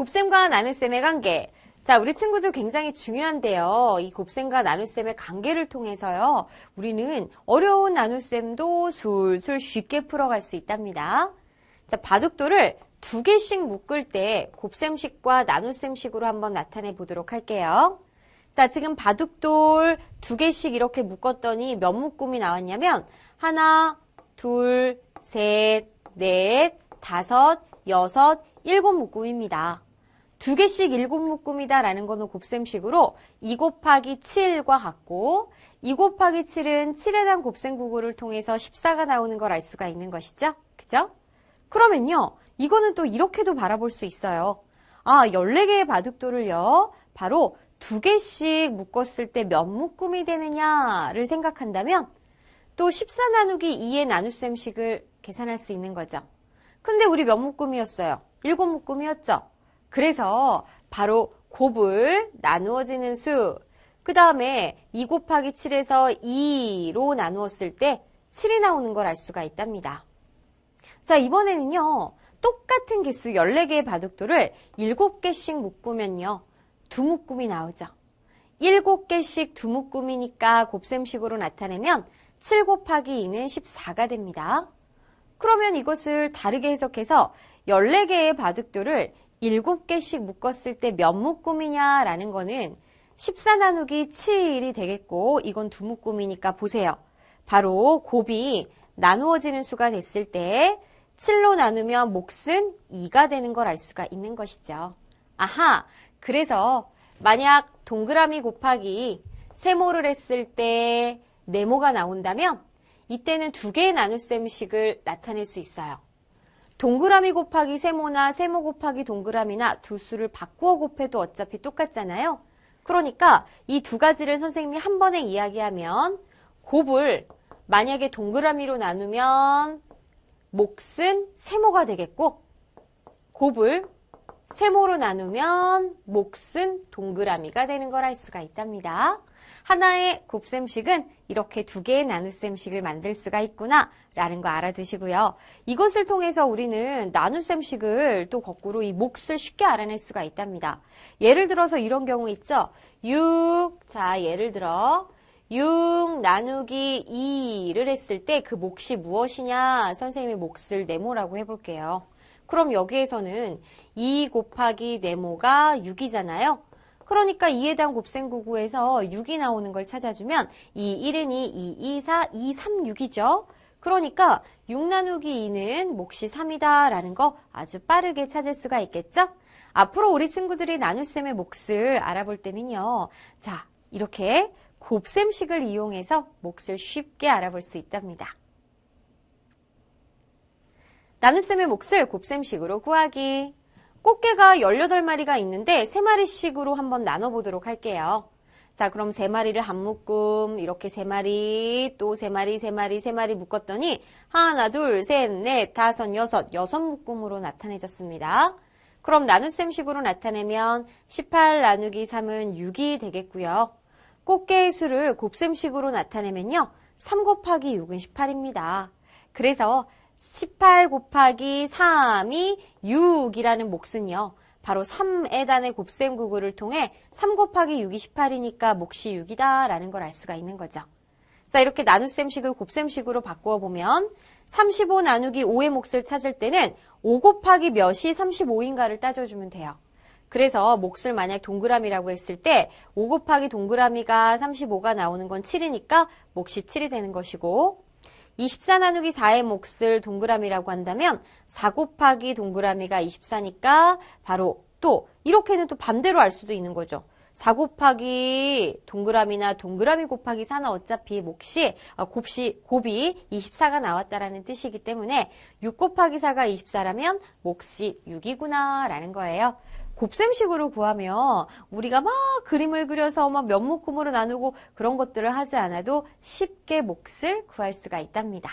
곱셈과 나눗셈의 관계. 자, 우리 친구들 굉장히 중요한데요. 이 곱셈과 나눗셈의 관계를 통해서요. 우리는 어려운 나눗셈도 술술 쉽게 풀어갈 수 있답니다. 자, 바둑돌을 두 개씩 묶을 때 곱셈식과 나눗셈식으로 한번 나타내 보도록 할게요. 자, 지금 바둑돌 두 개씩 이렇게 묶었더니 몇 묶음이 나왔냐면 하나, 둘, 셋, 넷, 다섯, 여섯, 일곱 묶음입니다. 두 개씩 일곱 묶음이다 라는 거는 곱셈식으로 2 곱하기 7과 같고 2 곱하기 7은 7에 대한 곱셈 구구를 통해서 14가 나오는 걸 알 수가 있는 것이죠. 그죠? 그러면요. 이거는 또 이렇게도 바라볼 수 있어요. 아, 14개의 바둑돌을요. 바로 두 개씩 묶었을 때 몇 묶음이 되느냐를 생각한다면 또 14 나누기 2의 나눗셈식을 계산할 수 있는 거죠. 근데 우리 몇 묶음이었어요? 7묶음이었죠. 그래서 바로 곱을 나누어지는 수, 그 다음에 2 곱하기 7에서 2로 나누었을 때 7이 나오는 걸 알 수가 있답니다. 자, 이번에는요. 똑같은 개수 14개의 바둑돌을 7개씩 묶으면요. 두 묶음이 나오죠. 7개씩 두 묶음이니까 곱셈식으로 나타내면 7 곱하기 2는 14가 됩니다. 그러면 이것을 다르게 해석해서 14개의 바둑돌을 7개씩 묶었을 때 몇 묶음이냐라는 거는 14 나누기 7이 되겠고 이건 두 묶음이니까 보세요. 바로 곱이 나누어지는 수가 됐을 때 7로 나누면 몫은 2가 되는 걸 알 수가 있는 것이죠. 아하, 그래서 만약 동그라미 곱하기 세모를 했을 때 네모가 나온다면 이때는 두 개의 나눗셈식을 나타낼 수 있어요. 동그라미 곱하기 세모나 세모 곱하기 동그라미나 두 수를 바꾸어 곱해도 어차피 똑같잖아요. 그러니까 이 두 가지를 선생님이 한 번에 이야기하면 곱을 만약에 동그라미로 나누면 몫은 세모가 되겠고 곱을 세모로 나누면 몫은 동그라미가 되는 걸 알 수가 있답니다. 하나의 곱셈식은 이렇게 두 개의 나눗셈식을 만들 수가 있구나 라는 거 알아두시고요. 이것을 통해서 우리는 나눗셈식을 또 거꾸로 이 몫을 쉽게 알아낼 수가 있답니다. 예를 들어서 이런 경우 있죠. 6, 자 예를 들어 6 나누기 2를 했을 때 그 몫이 무엇이냐 선생님의 몫을 네모라고 해볼게요. 그럼 여기에서는 2 곱하기 네모가 6이잖아요. 그러니까 2에 대한 곱셈구구에서 6이 나오는 걸 찾아주면 2, 1은 2, 2, 2, 4, 2, 3, 6이죠. 그러니까 6 나누기 2는 몫이 3이다 라는 거 아주 빠르게 찾을 수가 있겠죠? 앞으로 우리 친구들이 나눗셈의 몫을 알아볼 때는요. 자, 이렇게 곱셈식을 이용해서 몫을 쉽게 알아볼 수 있답니다. 나눗셈의 몫을 곱셈식으로 구하기. 꽃게가 18마리가 있는데 3마리씩으로 한번 나눠보도록 할게요. 자, 그럼 3마리를 한 묶음, 이렇게 3마리, 또 3마리, 3마리, 3마리 묶었더니 하나, 둘, 셋, 넷, 다섯, 여섯, 여섯 묶음으로 나타내졌습니다. 그럼 나눗셈식으로 나타내면 18 나누기 3은 6이 되겠고요. 꽃게의 수를 곱셈식으로 나타내면요. 3 곱하기 6은 18입니다. 그래서 18 곱하기 3이 6이라는 몫은요. 바로 3의 단의 곱셈 구구를 통해 3 곱하기 6이 18이니까 몫이 6이다 라는 걸 알 수가 있는 거죠. 자 이렇게 나눗셈식을 곱셈식으로 바꾸어 보면 35 나누기 5의 몫을 찾을 때는 5 곱하기 몇이 35인가를 따져주면 돼요. 그래서 몫을 만약 동그라미라고 했을 때 5 곱하기 동그라미가 35가 나오는 건 7이니까 몫이 7이 되는 것이고 24 나누기 4의 몫을 동그라미라고 한다면 4 곱하기 동그라미가 24니까 바로 또 이렇게는 또 반대로 알 수도 있는 거죠. 4 곱하기 동그라미나 동그라미 곱하기 4는 어차피 몫이 아, 곱이, 곱이 24가 나왔다라는 뜻이기 때문에 6 곱하기 4가 24라면 몫이 6이구나 라는 거예요. 곱셈식으로 구하면 우리가 막 그림을 그려서 막몇 묶음으로 나누고 그런 것들을 하지 않아도 쉽게 몫을 구할 수가 있답니다.